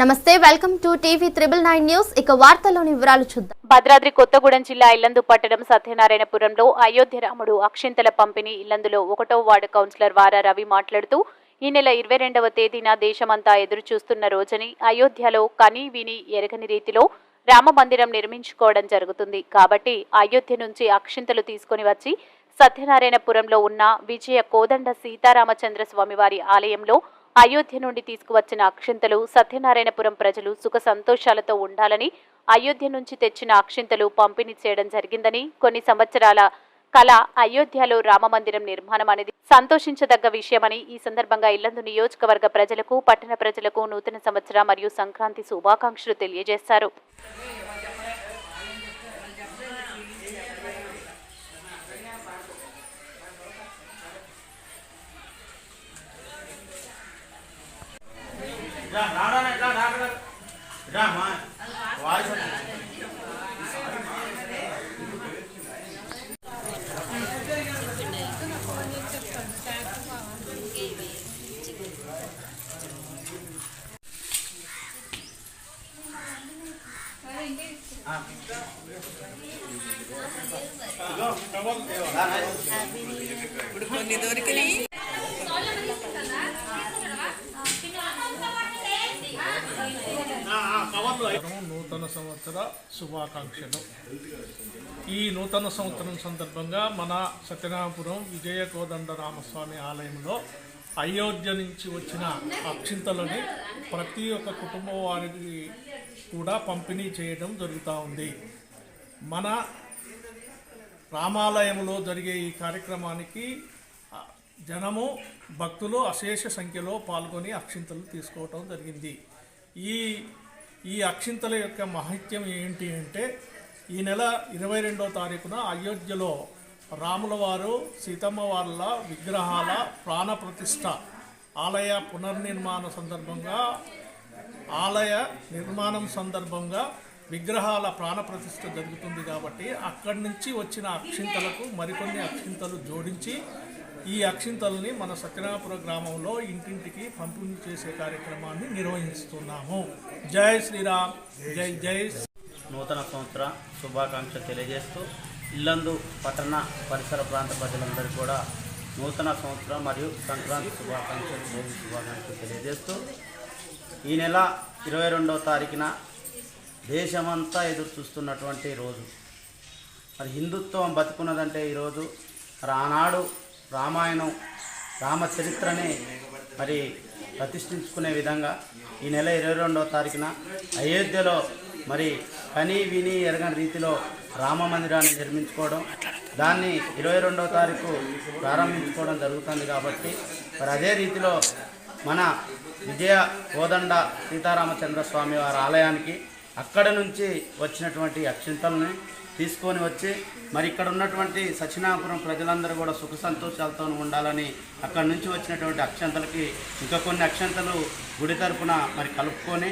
నమస్తే welcome to TV triple nine news. ఇక వార్తల్లోని వివరాలు చూద్దాం. భద్రాద్రి కొత్తగూడెం జిల్లా ఇల్లందు పట్టణం సత్యనారాయణపురంలో అయోధ్య రాముడు అక్షింతల పంపిణీ ఇల్లందులో ఒకటో వార్డు కౌన్సిలర్ వారా రవి మాట్లాడుతూ ఈ నెల ఇరవై రెండవ తేదీన దేశమంతా ఎదురు చూస్తున్న రోజని అయోధ్యలో కని విని ఎరగని రీతిలో రామ మందిరం నిర్మించుకోవడం జరుగుతుంది. కాబట్టి అయోధ్య నుంచి అక్షింతలు తీసుకొని వచ్చి సత్యనారాయణపురంలో ఉన్న విజయ కోదండ సీతారామచంద్ర స్వామివారి ఆలయంలో అయోధ్య నుండి తీసుకువచ్చిన అక్షింతలు సత్యనారాయణపురం ప్రజలు సుఖ సంతోషాలతో ఉండాలని అయోధ్య నుంచి తెచ్చిన అక్షింతలు పంపిణీ చేయడం జరిగిందని కొన్ని సంవత్సరాల కళ అయోధ్యలో రామమందిరం నిర్మాణం అనేది సంతోషించదగ్గ విషయమని ఈ సందర్భంగా ఇల్లందు నియోజకవర్గ ప్రజలకు పట్టణ ప్రజలకు నూతన సంవత్సర మరియు సంక్రాంతి శుభాకాంక్షలు తెలియజేశారు. రా రాడా రా రా రా రా మా వాయిస్ నూతన సంవత్సర శుభాకాంక్షలు. ఈ నూతన సంవత్సరం సందర్భంగా మన సత్యనాపురం విజయ కోదండరామస్వామి ఆలయంలో అయోధ్య నుంచి వచ్చిన అక్షింతలని ప్రతి ఒక్క కుటుంబం వారికి కూడా పంపిణీ చేయడం జరుగుతూ ఉంది. మన రామాలయంలో జరిగే ఈ కార్యక్రమానికి జనము భక్తులు అశేష సంఖ్యలో పాల్గొని అక్షింతలు తీసుకోవటం జరిగింది. ఈ ఈ అక్షింతల యొక్క మహత్యం ఏంటి అంటే ఈ నెల ఇరవై రెండో తారీఖున అయోధ్యలో రాముల వారు సీతమ్మ వాళ్ళ విగ్రహాల ప్రాణప్రతిష్ట ఆలయ పునర్నిర్మాణ సందర్భంగా ఆలయ నిర్మాణం సందర్భంగా విగ్రహాల ప్రాణప్రతిష్ట జరుగుతుంది కాబట్టి అక్కడి నుంచి వచ్చిన అక్షింతలకు మరికొన్ని అక్షింతలు జోడించి ఈ అక్షింతల్ని మన సత్యనాపుర గ్రామంలో ఇంటింటికి పంపిణీ చేసే కార్యక్రమాన్ని నిర్వహిస్తున్నాము. జై శ్రీరామ్ జై జై నూతన సంవత్సర శుభాకాంక్షలు తెలియజేస్తూ ఇల్లందు పట్టణ పరిసర ప్రాంత ప్రజలందరూ కూడా నూతన సంవత్సరం మరియు సంక్రాంతి శుభాకాంక్షలు భోగి శుభాకాంక్షలు తెలియజేస్తూ ఈ నెల ఇరవై రెండవ తారీఖున దేశమంతా ఎదురు చూస్తున్నటువంటి రోజు. మరి హిందుత్వం బతుకున్నదంటే ఈరోజు మరి ఆనాడు రామాయణం రామచరిత్రని మరి ప్రతిష్ఠించుకునే విధంగా ఈ నెల ఇరవై రెండవ తారీఖున అయోధ్యలో మరి కని విని ఎరగని రీతిలో రామ మందిరాన్ని నిర్మించుకోవడం దాన్ని ఇరవై రెండవ తారీఖు ప్రారంభించుకోవడం జరుగుతుంది కాబట్టి మరి అదే రీతిలో మన విజయ కోదండ సీతారామచంద్ర స్వామి వారి ఆలయానికి అక్కడ నుంచి వచ్చినటువంటి అక్షింతల్ని తీసుకొని వచ్చి మరి ఇక్కడ ఉన్నటువంటి సచినాపురం ప్రజలందరూ కూడా సుఖ సంతోషాలతో ఉండాలని అక్కడ నుంచి వచ్చినటువంటి అక్షంతలకి ఇంకా కొన్ని అక్షంతలు గుడి తరపున మరి కలుపుకొని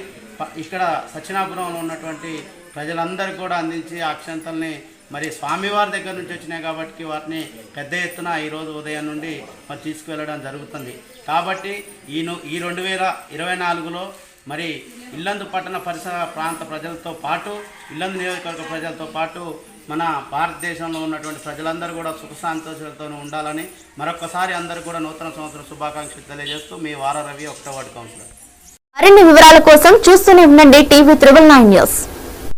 ఇక్కడ సచినాపురంలో ఉన్నటువంటి ప్రజలందరూ కూడా అందించి ఆ అక్షంతల్ని మరి స్వామివారి దగ్గర నుంచి వచ్చినాయి కాబట్టి వాటిని పెద్ద ఎత్తున ఈరోజు ఉదయం నుండి మరి తీసుకువెళ్ళడం జరుగుతుంది. కాబట్టి ఈ ఈ రెండు వేల ఇరవై నాలుగులో మరి ఇల్లందు పట్టణ పరిసర ప్రాంత ప్రజలతో పాటు ఇల్లందు నియోజకవర్గ ప్రజలతో పాటు మన భారతదేశంలో ఉన్నటువంటి ప్రజలందరూ కూడా సుఖ సంతోషాలతో ఉండాలని మరొకసారి అందరూ కూడా నూతన సంవత్సరం శుభాకాంక్షలు తెలియజేస్తూ మీ వార రవి ఒకటో వార్డు కౌన్సిలర్. మరిన్ని వివరాల కోసం చూస్తూనే ఉండండి టీవీ త్రిబుల్ నైన్ న్యూస్.